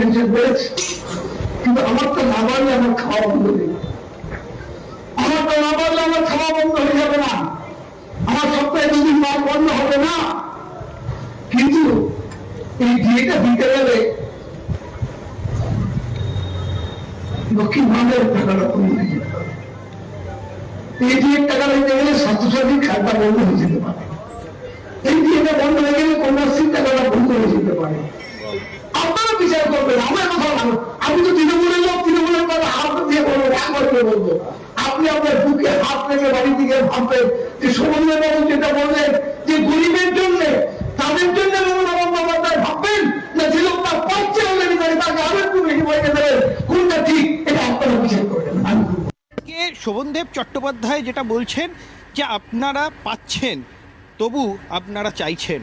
Pension কিন্তু আমার তো না বাড়লে আমার খাওয়া বন্ধ নেই আমার তো না বাড়লে আমার খাওয়া বন্ধ হয়ে যাবে না। আমার সপ্তাহে দুদিন বন্ধ হবে না। কিন্তু এই বিয়েটা দিতে গেলে লক্ষ্মী ভান্ডারের টাকাটা কমে যেতে পারে এই বিয়ের টাকা দিতে গেলে স্বাস্থ্যসাথী খাতা বন্ধ হয়ে যেতে পারে। এই বিয়েটা বন্ধ হয়ে গেলে কন্যাশ্রীর টাকাটা বন্ধ হয়ে যেতে পারে আপনারা বিচার করবেন আমার কথা বলব আমি তো তৃণমূলের লোক তৃণমূলের কথা হাত দিয়ে বলব রাগ করে বলব আপনি আপনার থেকে ভাববেন যে বাবু যেটা বললেন যে গরিবের জন্য, তাদের জন্য ভাববেন, না যে লোকটা পাচ্ছে তাকে আরও একটু বেশি পয়সা দেবেন কোনটা ঠিক, এটা আপনারা বিচার করবেন শোভনদেব চট্টোপাধ্যায় যেটা বলছেন যে আপনারা পাচ্ছেন, তবু আপনারা চাইছেন।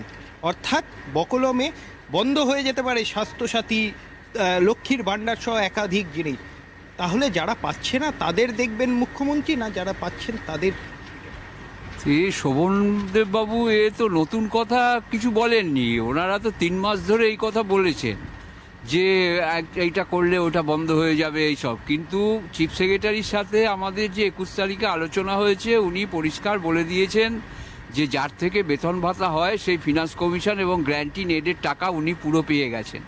অর্থাৎ বকলমে বন্ধ হয়ে যেতে পারে স্বাস্থ্যসাথী লক্ষ্মীর ভাণ্ডার সহ একাধিক জিনিস। তাহলে যারা পাচ্ছে না, তাদের দেখবেন মুখ্যমন্ত্রী না, যারা পাচ্ছেন তাদের এ শোভনদেব বাবু এ তো নতুন কথা কিছু বলেননি। ওনারা তো তিন মাস ধরে এই কথা বলেছেন, যে এইটা করলে ওটা বন্ধ হয়ে যাবে এইসব। কিন্তু চিফ সেক্রেটারির সাথে আমাদের যে একুশ তারিখে আলোচনা হয়েছে, উনি পরিষ্কার বলে দিয়েছেন যে যার থেকে বেতন ভাতা হয়, সেই ফিনান্স কমিশন এবং গ্র্যান্টি নেডের টাকা উনি পুরো পেয়ে গেছেন।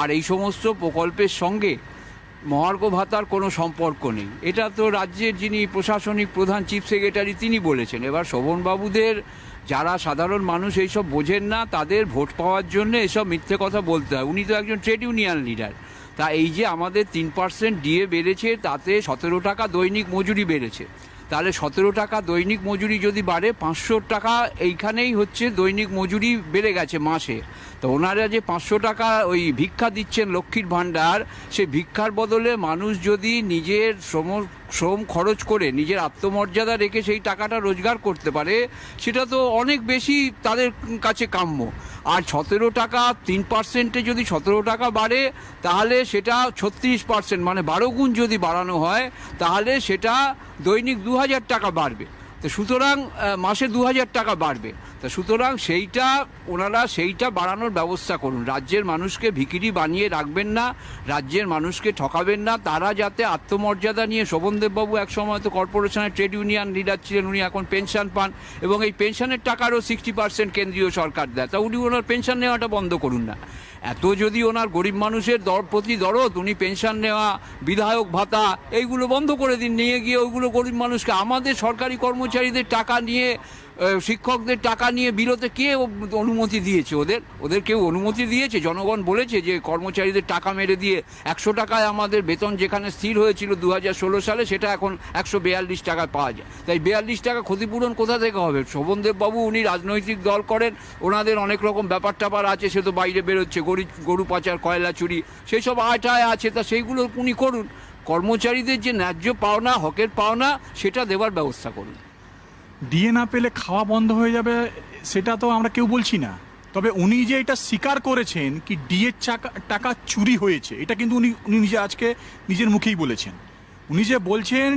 আর এই সমস্ত প্রকল্পের সঙ্গে মহার্ঘ ভাতার কোনো সম্পর্ক নেই। এটা তো রাজ্যের যিনি প্রশাসনিক প্রধান চিফ সেক্রেটারি তিনি বলেছেন। এবার শোভনবাবুদের যারা সাধারণ মানুষ, এইসব বোঝেন না, তাদের ভোট পাওয়ার জন্য এসব মিথ্যে কথা বলতে হয়। উনি তো একজন ট্রেড ইউনিয়ন লিডার। তা এই যে আমাদের তিন পার্সেন্ট ডিএ বেড়েছে, তাতে সতেরো টাকা দৈনিক মজুরি বেড়েছে। তাহলে সতেরো টাকা দৈনিক মজুরি যদি বাড়ে, পাঁচশো টাকা এইখানেই হচ্ছে দৈনিক মজুরি বেড়ে গেছে মাসে। তো ওনারা যে পাঁচশো টাকা ওই ভিক্ষা দিচ্ছেন লক্ষ্মীর ভাণ্ডার সে ভিক্ষার বদলে মানুষ যদি নিজের শ্রম শ্রম খরচ করে, নিজের আত্মমর্যাদা রেখে সেই টাকাটা রোজগার করতে পারে, সেটা তো অনেক বেশি তাদের কাছে কাম্য। আর সতেরো টাকা তিন পার্সেন্টে যদি সতেরো টাকা বাড়ে, তাহলে সেটা ছত্রিশ পার্সেন্ট মানে বারো গুণ যদি বাড়ানো হয়, তাহলে সেটা দৈনিক দু হাজার টাকা বাড়বে। তো সুতরাং মাসে দু হাজার টাকা বাড়বে। তা সুতরাং সেইটা, ওনারা সেইটা বাড়ানোর ব্যবস্থা করুন। রাজ্যের মানুষকে ভিকিরি বানিয়ে রাখবেন না, রাজ্যের মানুষকে ঠকাবেন না। তারা যাতে আত্মমর্যাদা নিয়ে শোভনদেববাবু এক সময় তো কর্পোরেশনের ট্রেড ইউনিয়ন লিডার ছিলেন, উনি এখন পেনশন পান এবং এই পেনশনের টাকারও সিক্সটি পার্সেন্ট কেন্দ্রীয় সরকার দেয়। তা উনি ওনার পেনশন নেওয়াটা বন্ধ করুন না। এত যদি ওনার গরিব মানুষের দর প্রতি দরদ, উনি পেনশন নেওয়া, বিধায়ক ভাতা, এইগুলো বন্ধ করে দিন। নিয়ে গিয়ে ওইগুলো গরিব মানুষকে, আমাদের সরকারি কর্মচারীদের টাকা নিয়ে শিক্ষকদের টাকা নিয়ে বিলোতে কে অনুমতি দিয়েছে ওদের? ওদের কেউ অনুমতি দিয়েছে? জনগণ বলেছে যে কর্মচারীদের টাকা মেরে দিয়ে একশো টাকায় আমাদের বেতন যেখানে স্থির হয়েছিল দু হাজার ষোলো সালে সেটা এখন একশো বেয়াল্লিশ টাকায় পাওয়া যায়। তাই বেয়াল্লিশ টাকা ক্ষতিপূরণ কোথা থেকে হবে? শোভনদেব বাবু উনি রাজনৈতিক দল করেন, ওনাদের অনেক রকম ব্যাপার ট্যাপার আছে, সে তো বাইরে বেরোচ্ছে, গরি, গরু পাচার, কয়লা চুরি সেই সব আয়টায় আছে, তা সেইগুলো উনি করুন। কর্মচারীদের যে ন্যায্য পাওনা, হকের পাওনা, সেটা দেওয়ার ব্যবস্থা করুন। ডিএ না পেলে খাওয়া বন্ধ হয়ে যাবে, সেটা তো আমরা কেউ বলছি না। তবে উনি যে এটা স্বীকার করেছেন কি ডিএর টাকা চুরি হয়েছে, এটা কিন্তু উনি উনি নিজে আজকে নিজের মুখেই বলেছেন। উনি যে বলছেন,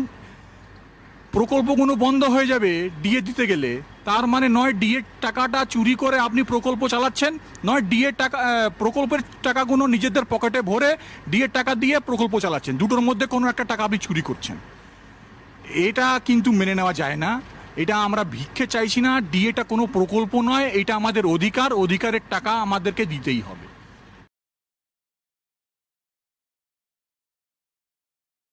প্রকল্পগুলো বন্ধ হয়ে যাবে ডিএ দিতে গেলে, তার মানে নয় ডিএর টাকাটা চুরি করে আপনি প্রকল্প চালাচ্ছেন, নয় ডিএর টাকা প্রকল্পের টাকাগুলো নিজেদের পকেটে ভরে ডিএর টাকা দিয়ে প্রকল্প চালাচ্ছেন। দুটোর মধ্যে কোনো একটা টাকা আপনি চুরি করছেন। এটা কিন্তু মেনে নেওয়া যায় না। এটা আমরা ভিক্ষে চাইছি না ডিএটা কোনো প্রকল্প নয়, এটা আমাদের অধিকার, অধিকারের টাকা আমাদেরকে দিতেই হবে।